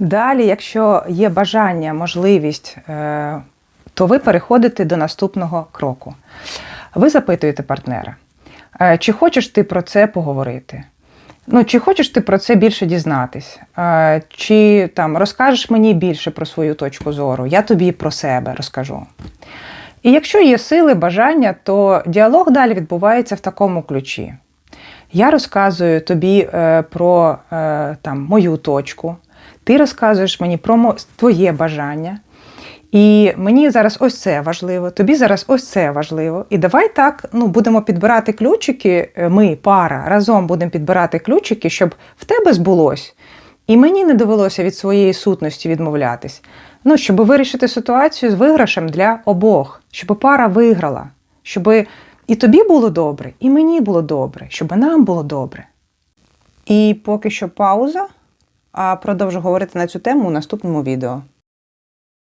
Далі, якщо є бажання, можливість, е, то ви переходите до наступного кроку. Ви запитуєте партнера, е, чи хочеш ти про це поговорити? Ну, чи хочеш ти про це більше дізнатись? Е, Чи там розкажеш мені більше про свою точку зору? Я тобі про себе розкажу. І якщо є сили, бажання, то діалог далі відбувається в такому ключі. Я розказую тобі про там, мою точку, ти розказуєш мені про твоє бажання. І мені зараз ось це важливо, тобі зараз ось це важливо. І давай так ну, будемо підбирати ключики. е, Ми, пара, разом будемо підбирати ключики, щоб в тебе збулось. І мені не довелося від своєї сутності відмовлятись. Ну, щоб вирішити ситуацію з виграшем для обох, щоб пара виграла, щоб і тобі було добре, і мені було добре, щоб нам було добре. І поки що пауза, а продовжу говорити на цю тему у наступному відео.